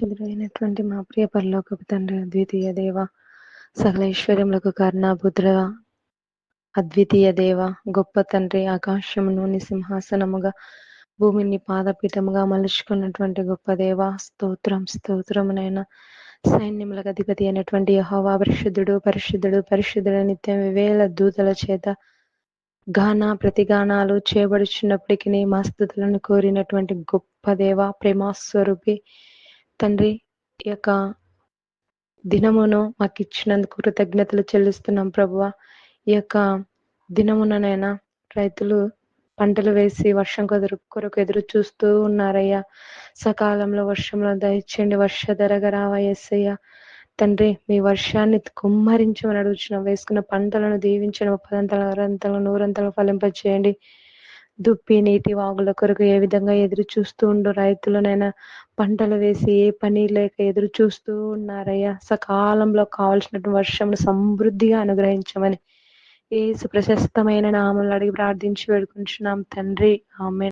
పరిశుద్ధుడైనటువంటి మా ప్రియ పరలోకపు తండ్రి అద్వితీయ దేవ సకల ఐశ్వర్యములకు అద్వితీయ దేవ గొప్ప తండ్రి ఆకాశమును సింహాసనముగా భూమిని పాదపీఠముగా మలుచుకున్నటువంటి గొప్ప దేవ స్తోత్రం స్తోత్రమునైన సైన్యములకు అధిపతి అయినటువంటి యహోవా పరిశుద్ధుడు పరిశుద్ధుడు పరిశుద్ధుడు నిత్యం వివేల దూతల చేత గాన ప్రతిగానాలు చేయబడుచున్నప్పటికీ మా స్థుతులను కోరినటువంటి గొప్ప దేవ ప్రేమాస్వరూపి తండ్రి ఈ యొక్క దినమును మాకు ఇచ్చినందుకు కృతజ్ఞతలు చెల్లిస్తున్నాం ప్రభువ. ఈ యొక్క దినముననైనా రైతులు పంటలు వేసి వర్షం కొదరు కొరకు ఎదురు చూస్తూ ఉన్నారయ్యా. సకాలంలో వర్షంలో దయచేయండి వర్షధరగా రావా ఎస్సయ్యా తండ్రి మీ వర్షాన్ని కుమ్మరించమని అడుగుచున్నాం. వేసుకున్న పంటలను దీవించడం పదంతల అరంతలు నూరంతలు ఫలింపచేయండి దుప్పి నీటి వాగుల కొరకు ఏ విధంగా ఎదురు చూస్తూ ఉండు రైతులనైనా? పంటలు వేసి ఏ పని లేక ఎదురు చూస్తూ ఉన్నారయ్యా? సకాలంలో కావలసినటువంటి వర్షం సమృద్ధిగా అనుగ్రహించమని ఏసు ప్రశస్తమైన నామలు అడిగి ప్రార్థించి వేడుకుంటున్నాం తండ్రి. ఆమె